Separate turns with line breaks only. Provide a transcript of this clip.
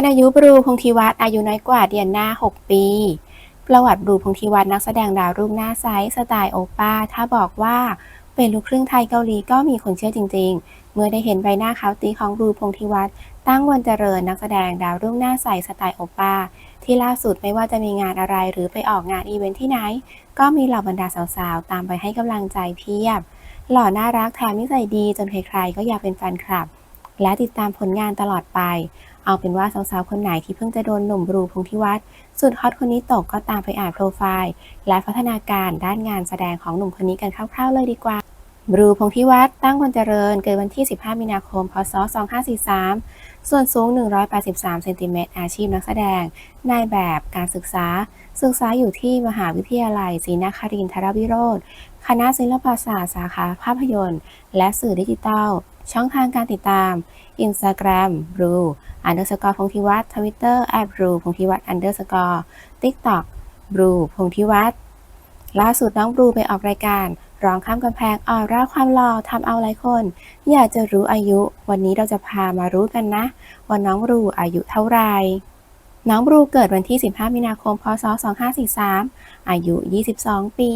านอายุบรูพงษ์ธิวัฒน์อายุน้อยกว่าเดียนนา6 ปี ประวัติบรูพงษ์ธิวัฒน์นักแสดงดาวรุ่งหน้าใสสไตล์โอป้า ถ้าบอกว่าเป็นลูกครึ่งไทยเกาหลีก็มีคนเชื่อจริง ๆ เมื่อได้เห็นใบหน้าขาวตีของบรูพงษ์ธิวัฒน์ตั้งวันเจริญนักแสดงดาวรุ่งหน้าใสสไตล์โอป้า ที่ล่าสุดไม่ว่าจะมีงานอะไรหรือไปออกงานอีเวนท์ที่ไหน ก็มีเหล่าบรรดาสาวๆ ตามไปให้กำลังใจเพียบ หล่อน่ารักแถมนิสัยดีจนใครๆก็อยากเป็นแฟนคลับ และติดตามผลงานตลอดไป เอาเป็นว่าสาวๆ คนไหนที่เพิ่งจะโดนหนุ่มบรูพงษ์ธิวัฒน์สุดฮอตคนนี้ตกก็ตามไปอ่านโปรไฟล์ และพัฒนาการด้านงานแสดงของหนุ่มคนนี้กันคร่าวๆ เลยดีกว่าบรูพงษ์ธิวัฒน์ตั้งวันเจริญเกิดวันที่ 15 มีนาคม พศ 2543 ส่วนสูง 183 เซนติเมตรอาชีพนักแสดง นายแบบการศึกษา ศึกษาอยู่ที่มหาวิทยาลัยศรีนครินทรวิโรธคณะศิลปศาสตร์สาขาภาพยนตร์ และสื่อดิจิทัล ช่องทางการติดตาม Instagram รู underscore พงธิวัฒน์ Twitter แอดรูพงธิวัฒน์ underscore TikTok บรูพงธิวัฒน์ล่าสุดน้องบรูไปออกรายการ ร้องข้ามกำแพงออร่าความหล่อทำเอาหลายคน อยากจะรู้อายุ วันนี้เราจะพามารู้กันนะ ว่าน้องบรูอายุเท่าไหร่น้องบรูเกิดวันที่ 15 มีนาคม พศ 2543 อายุ 22 ปี